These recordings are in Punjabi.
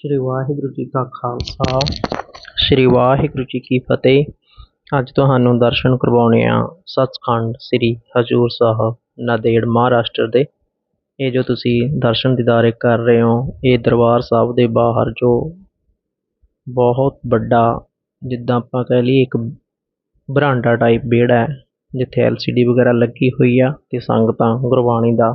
ਸ਼੍ਰੀ ਵਾਹਿਗੁਰੂ ਜੀ ਕਾ ਖਾਲਸਾ। ਸ਼੍ਰੀ ਵਾਹਿਗੁਰੂ ਜੀ ਕੀ ਫਤਿਹ। ਅੱਜ ਤੁਹਾਨੂੰ ਦਰਸ਼ਨ ਕਰਵਾਉਣੇ ਆ ਸੱਚਖੰਡ ਸ੍ਰੀ ਹਜ਼ੂਰ ਸਾਹਿਬ ਨਾਂਦੇੜ ਮਹਾਰਾਸ਼ਟਰ ਦੇ। ਇਹ ਜੋ ਤੁਸੀਂ ਦਰਸ਼ਨ ਦੀਦਾਰੇ ਕਰ ਰਹੇ ਹੋ, ਇਹ ਦਰਬਾਰ ਸਾਹਿਬ ਦੇ ਬਾਹਰ ਜੋ ਬਹੁਤ ਵੱਡਾ, ਜਿੱਦਾਂ ਆਪਾਂ ਕਹਿ ਲਈਏ ਇੱਕ ਬਰਾਂਡਾ ਟਾਈਪ ਵਿਹੜਾ ਹੈ, ਜਿੱਥੇ ਐਲ ਸੀ ਡੀ ਵਗੈਰਾ ਲੱਗੀ ਹੋਈ ਆ ਅਤੇ ਸੰਗਤਾਂ ਗੁਰਬਾਣੀ ਦਾ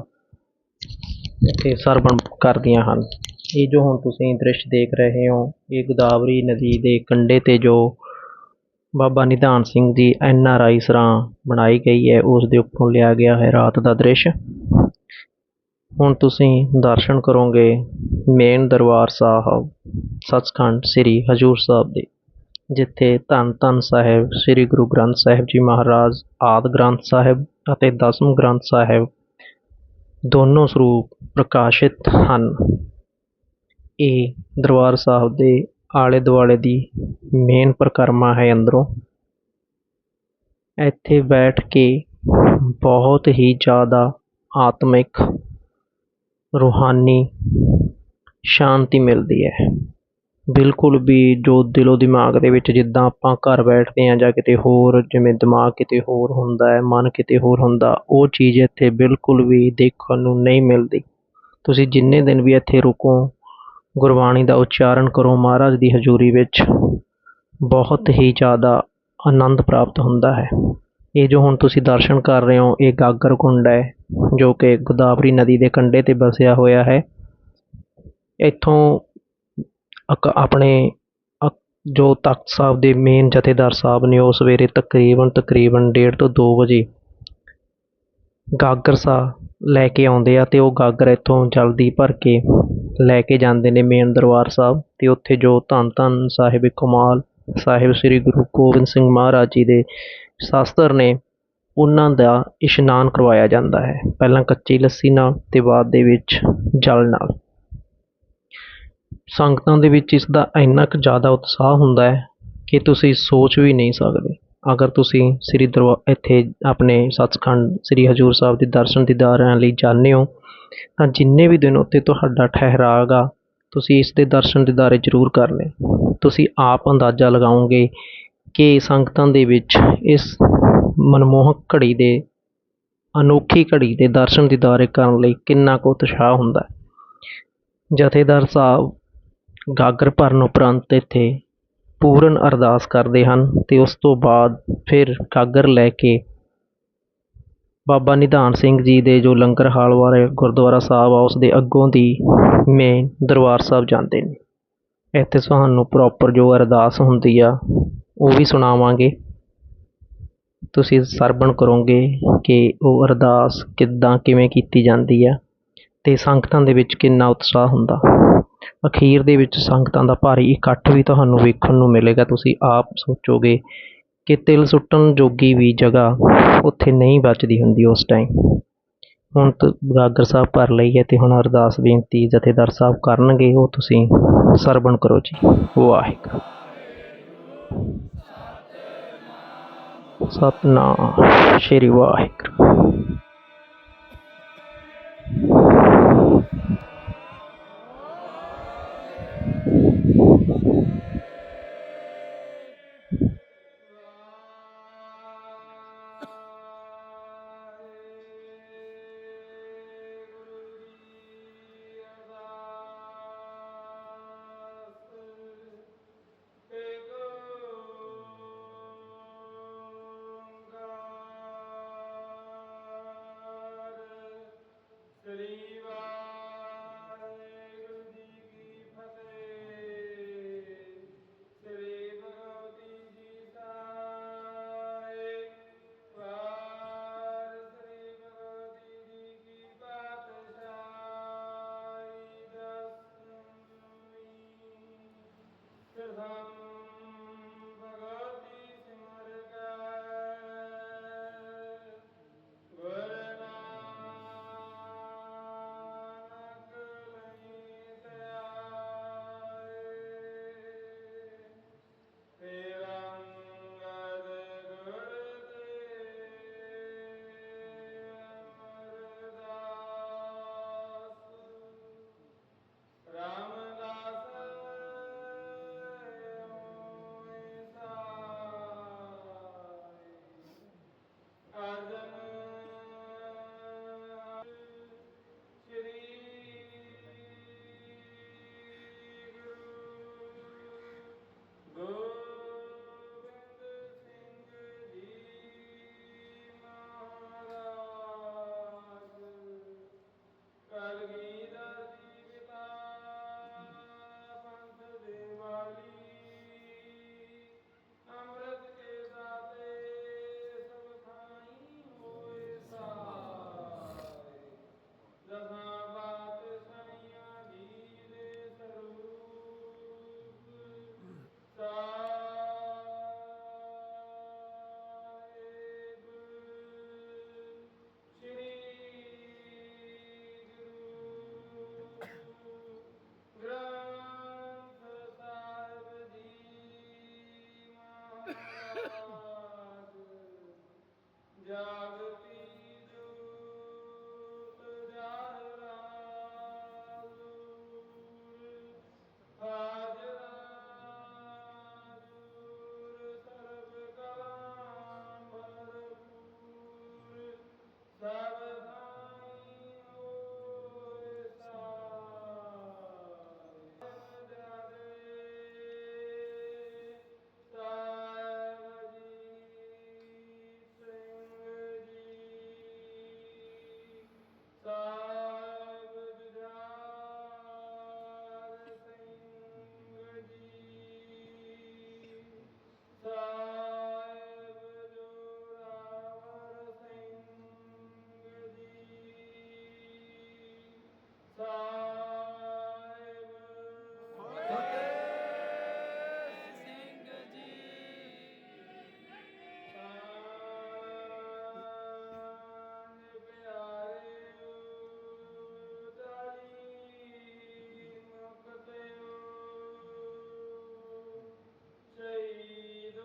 ਇੱਥੇ ਸਰਵਣ ਕਰਦੀਆਂ ਹਨ। ਇਹ ਜੋ ਹੁਣ ਤੁਸੀਂ ਦ੍ਰਿਸ਼ ਦੇਖ ਰਹੇ ਹੋ, ਇਹ ਗੋਦਾਵਰੀ ਨਦੀ ਦੇ ਕੰਢੇ 'ਤੇ ਜੋ ਬਾਬਾ ਨਿਧਾਨ ਸਿੰਘ ਦੀ ਐਨ ਆਰ ਆਈ ਸਰਾਂ ਬਣਾਈ ਗਈ ਹੈ, ਉਸ ਦੇ ਉੱਪਰੋਂ ਲਿਆ ਗਿਆ ਹੈ ਰਾਤ ਦਾ ਦ੍ਰਿਸ਼। ਹੁਣ ਤੁਸੀਂ ਦਰਸ਼ਨ ਕਰੋਗੇ ਮੇਨ ਦਰਬਾਰ ਸਾਹਿਬ, ਸੱਚਖੰਡ ਸ੍ਰੀ ਹਜ਼ੂਰ ਸਾਹਿਬ ਦੇ, ਜਿੱਥੇ ਧੰਨ ਧੰਨ ਸਾਹਿਬ ਸ੍ਰੀ ਗੁਰੂ ਗ੍ਰੰਥ ਸਾਹਿਬ ਜੀ ਮਹਾਰਾਜ, ਆਦਿ ਗ੍ਰੰਥ ਸਾਹਿਬ ਅਤੇ ਦਸਮ ਗ੍ਰੰਥ ਸਾਹਿਬ ਦੋਨੋਂ ਸਰੂਪ ਪ੍ਰਕਾਸ਼ਿਤ ਹਨ। ਇਹ ਦਰਬਾਰ ਸਾਹਿਬ ਦੇ ਆਲੇ ਦੁਆਲੇ ਦੀ ਮੇਨ ਪਰਿਕਰਮਾ ਹੈ ਅੰਦਰੋਂ। ਇੱਥੇ ਬੈਠ ਕੇ ਬਹੁਤ ਹੀ ਜ਼ਿਆਦਾ ਆਤਮਿਕ ਰੂਹਾਨੀ ਸ਼ਾਂਤੀ ਮਿਲਦੀ ਹੈ। ਬਿਲਕੁਲ ਵੀ ਜੋ ਦਿਲੋਂ ਦਿਮਾਗ ਦੇ ਵਿੱਚ ਜਿੱਦਾਂ ਆਪਾਂ ਘਰ ਬੈਠਦੇ ਹਾਂ ਜਾਂ ਕਿਤੇ ਹੋਰ, ਜਿਵੇਂ ਦਿਮਾਗ ਕਿਤੇ ਹੋਰ ਹੁੰਦਾ ਹੈ, ਮਨ ਕਿਤੇ ਹੋਰ ਹੁੰਦਾ, ਉਹ ਚੀਜ਼ ਇੱਥੇ ਬਿਲਕੁਲ ਵੀ ਦੇਖਣ ਨੂੰ ਨਹੀਂ ਮਿਲਦੀ। ਤੁਸੀਂ ਜਿੰਨੇ ਦਿਨ ਵੀ ਇੱਥੇ ਰੁਕੋ ਗੁਰਬਾਣੀ ਦਾ ਉਚਾਰਨ ਕਰੋ ਮਹਾਰਾਜ ਦੀ ਹਜ਼ੂਰੀ ਵਿੱਚ। ਬਹੁਤ ਹੀ ਜ਼ਿਆਦਾ ਆਨੰਦ ਪ੍ਰਾਪਤ ਹੁੰਦਾ ਹੈ। ਇਹ ਜੋ ਹੁਣ ਤੁਸੀਂ ਦਰਸ਼ਨ ਕਰ ਰਹੇ ਹੋ, ਇਹ ਗਾਗਰ ਕੁੰਡ ਹੈ, ਜੋ ਕਿ ਗੋਦਾਵਰੀ ਨਦੀ ਦੇ ਕੰਢੇ 'ਤੇ ਵਸਿਆ ਹੋਇਆ ਹੈ। ਇੱਥੋਂ ਅਕ ਆਪਣੇ ਜੋ ਤਖਤ ਸਾਹਿਬ ਦੇ ਮੇਨ ਜਥੇਦਾਰ ਸਾਹਿਬ ਨੇ, ਉਹ ਸਵੇਰੇ ਤਕਰੀਬਨ ਤਕਰੀਬਨ ਡੇਢ ਤੋਂ ਦੋ ਵਜੇ ਗਾਗਰ ਸਾ ਲੈ ਕੇ ਆਉਂਦੇ ਆ ਅਤੇ ਉਹ ਗਾਗਰ ਇੱਥੋਂ ਜਲਦੀ ਭਰ ਕੇ ਲੈ ਕੇ ਜਾਂਦੇ ਨੇ ਮੇਨ ਦਰਬਾਰ ਸਾਹਿਬ ਅਤੇ ਉੱਥੇ ਜੋ ਧੰਨ ਧੰਨ ਸਾਹਿਬ ਕਮਾਲ ਸਾਹਿਬ ਸ੍ਰੀ ਗੁਰੂ ਗੋਬਿੰਦ ਸਿੰਘ ਮਹਾਰਾਜ ਜੀ ਦੇ ਸ਼ਾਸਤਰ ਨੇ ਉਹਨਾਂ ਦਾ ਇਸ਼ਨਾਨ ਕਰਵਾਇਆ ਜਾਂਦਾ ਹੈ। ਪਹਿਲਾਂ ਕੱਚੀ ਲੱਸੀ ਨਾਲ ਅਤੇ ਬਾਅਦ ਦੇ ਵਿੱਚ ਜਲ ਨਾਲ। ਸੰਗਤਾਂ ਦੇ ਵਿੱਚ ਇਸ ਦਾ ਇੰਨਾ ਕੁ ਜ਼ਿਆਦਾ ਉਤਸ਼ਾਹ ਹੁੰਦਾ ਹੈ ਕਿ ਤੁਸੀਂ ਸੋਚ ਵੀ ਨਹੀਂ ਸਕਦੇ। ਅਗਰ ਤੁਸੀਂ ਸ੍ਰੀ ਦਰਬਾ ਇੱਥੇ ਆਪਣੇ ਸੱਚਖੰਡ ਸ੍ਰੀ ਹਜ਼ੂਰ ਸਾਹਿਬ ਦੇ ਦਰਸ਼ਨ ਦੀਦਾਰਿਆਂ ਲਈ ਜਾਂਦੇ ਹੋ ਤਾਂ ਜਿੰਨੇ ਵੀ ਦਿਨ ਉੱਥੇ ਤੁਹਾਡਾ ਠਹਿਰਾਅ ਗਾ, ਤੁਸੀਂ ਇਸ ਦੇ ਦਰਸ਼ਨ ਦੀਦਾਰੇ ਜ਼ਰੂਰ ਕਰਨੇ। ਤੁਸੀਂ ਆਪ ਅੰਦਾਜ਼ਾ ਲਗਾਓਗੇ ਕਿ ਸੰਗਤਾਂ ਦੇ ਵਿੱਚ ਇਸ ਮਨਮੋਹਕ ਘੜੀ ਦੇ, ਅਨੋਖੀ ਘੜੀ ਦੇ ਦਰਸ਼ਨ ਦੀਦਾਰੇ ਕਰਨ ਲਈ ਕਿੰਨਾ ਕੁ ਉਤਸ਼ਾਹ ਹੁੰਦਾ ਜਥੇਦਾਰ ਸਾਹਿਬ ਗਾਗਰ ਭਰਨ ਉਪਰੰਤ ਇੱਥੇ ਪੂਰਨ ਅਰਦਾਸ ਕਰਦੇ ਹਨ ਅਤੇ ਉਸ ਤੋਂ ਬਾਅਦ ਫਿਰ ਗਾਗਰ ਲੈ ਕੇ ਬਾਬਾ ਨਿਧਾਨ ਸਿੰਘ ਜੀ ਦੇ ਜੋ ਲੰਗਰ ਹਾਲ ਵਾਲੇ ਗੁਰਦੁਆਰਾ ਸਾਹਿਬ ਆ ਉਸ ਦੇ ਅੱਗੋਂ ਦੀ ਮੇਨ ਦਰਬਾਰ ਸਾਹਿਬ ਜਾਂਦੇ ਨੇ। ਇੱਥੇ ਤੁਹਾਨੂੰ ਪ੍ਰੋਪਰ ਜੋ ਅਰਦਾਸ ਹੁੰਦੀ ਆ, ਉਹ ਵੀ ਸੁਣਾਵਾਂਗੇ। ਤੁਸੀਂ ਸਰਵਣ ਕਰੋਗੇ ਕਿ ਉਹ ਅਰਦਾਸ ਕਿੱਦਾਂ, ਕਿਵੇਂ ਕੀਤੀ ਜਾਂਦੀ ਆ ਅਤੇ ਸੰਗਤਾਂ ਦੇ ਵਿੱਚ ਕਿੰਨਾ ਉਤਸ਼ਾਹ ਹੁੰਦਾ। ਅਖੀਰ ਦੇ ਵਿੱਚ ਸੰਗਤਾਂ ਦਾ ਭਾਰੀ ਇਕੱਠ ਵੀ ਤੁਹਾਨੂੰ ਵੇਖਣ ਨੂੰ ਮਿਲੇਗਾ। ਤੁਸੀਂ ਆਪ ਸੋਚੋਗੇ ਕਿ ਤਿਲ ਸੁੱਟਣ ਜੋਗੀ ਵੀ ਜਗ੍ਹਾ ਉੱਥੇ ਨਹੀਂ ਬਚਦੀ ਹੁੰਦੀ ਉਸ ਟਾਈਮ ਹੁਣ ਤ ਗਾਗਰ ਸਾਹਿਬ ਭਰ ਲਈ ਹੈ ਅਤੇ ਹੁਣ ਅਰਦਾਸ ਬੇਨਤੀ ਜਥੇਦਾਰ ਸਾਹਿਬ ਕਰਨਗੇ, ਉਹ ਤੁਸੀਂ ਸਰਵਣ ਕਰੋ ਜੀ। ਵਾਹਿਗੁਰੂ। ਸਤਨਾਮ, ਸ਼੍ਰੀ ਵਾਹਿਗੁਰੂ।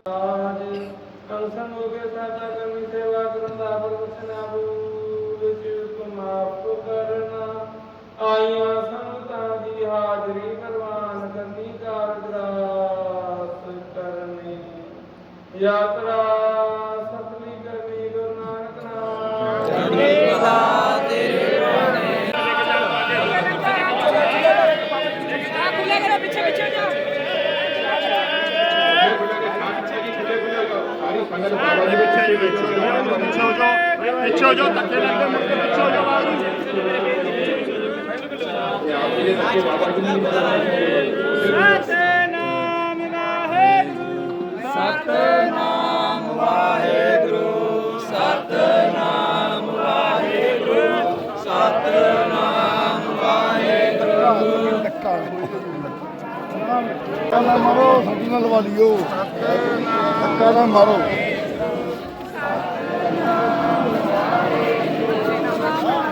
ਆਜ ਕੰਸਨ ਹੋ ਕੇ ਸਾਡਾ ਕਰਮੀ ਸੇਵਾ ਕਰਨ ਦਾ ਬਰਵਚਨਾ ਬੂਲ ਚੁੱਕ ਮਾਫ ਕਰਨਾ। ਆਈਆਂ ਸੰਗਤਾਂ ਦੀ ਹਾਜ਼ਰੀ ਪ੍ਰਵਾਨ ਕਰਨੀ ਕਾਰਜ ਰਾਸ ਕਰਨੀ। ਯਾਤਰਾ ਪਿੱਛੇ ਹੋ ਜਾਓ ਧੱਕੇ ਲੱਗਦੇ ਮੁੜ ਕੇ ਪਿੱਛੇ ਹੋ ਜਾਓ ਬਾਹਰ ਸਤਨਾਮ ਵਾਹਿਗੁਰੂ ਸਤਨਾਮ ਵਾਹਿਗੁਰੂ ਸਤਨਾਮ ਵਾਹਿਗੁਰੂ ਸਤਨਾਮ ਵਾਹਿਗੁਰੂ ਮਾਰੋ ਸਾਡੀ ਨਾਲ ਲਵਾ ਲਿਓ ਧੱਕਾ ਨਾ ਮਾਰੋ